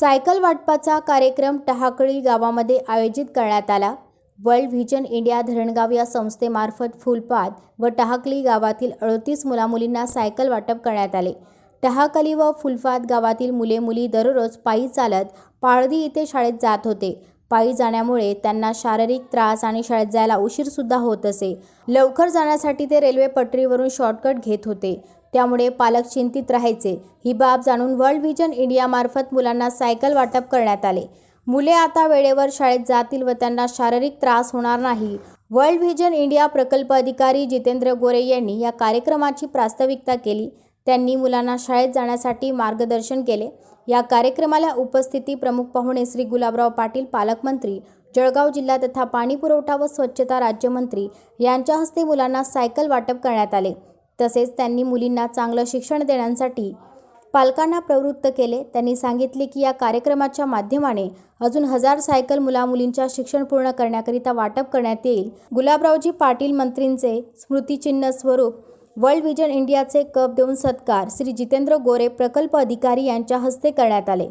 Cycle वाटपाचा कार्यक्रम टहाकळी गावामध्ये आयोजित करण्यात आला. वर्ल्ड व्हिजन इंडिया धरणगाव या संस्थेमार्फत फुलपाद व टहाकली गावातील अडतीस मुलामुलींना सायकल वाटप करण्यात आले. टहाकली व फुलपाद गावातील मुले मुली दररोज पायी चालत पाळदी इथे शाळेत जात होते. पायी जाण्यामुळे त्यांना शारीरिक त्रास आणि शाळेत जायला उशीरसुद्धा होत असे. लवकर जाण्यासाठी ते रेल्वे पटरीवरून शॉर्टकट घेत होते. त्यामुळे पालक चिंतित राहायचे. ही बाब जाणून वर्ल्ड व्हिजन इंडियामार्फत मुलांना सायकल वाटप करण्यात आले. मुले आता वेळेवर शाळेत जातील व त्यांना शारीरिक त्रास होणार नाही. वर्ल्ड व्हिजन इंडिया प्रकल्प अधिकारी जितेंद्र गोरे यांनी या कार्यक्रमाची प्रास्ताविकता केली. त्यांनी मुलांना शाळेत जाण्यासाठी मार्गदर्शन केले. या कार्यक्रमाला उपस्थिती प्रमुख पाहुणे श्री गुलाबराव पाटील पालकमंत्री जळगाव जिल्हा तथा पाणी पुरवठा व स्वच्छता राज्यमंत्री यांच्या हस्ते मुलांना सायकल वाटप करण्यात आले. तसेच त्यांनी मुलींना चांगलं शिक्षण देण्यासाठी पालकांना प्रवृत्त केले. त्यांनी सांगितले की या कार्यक्रमाच्या माध्यमाने अजून हजार सायकल मुलामुलींच्या शिक्षण पूर्ण करण्याकरिता वाटप करण्यात येईल. गुलाबरावजी पाटील मंत्रींचे स्मृतिचिन्ह स्वरूप वर्ल्ड व्हिजन इंडियाचे कप देऊन सत्कार श्री जितेंद्र गोरे प्रकल्प अधिकारी यांच्या हस्ते करण्यात आले.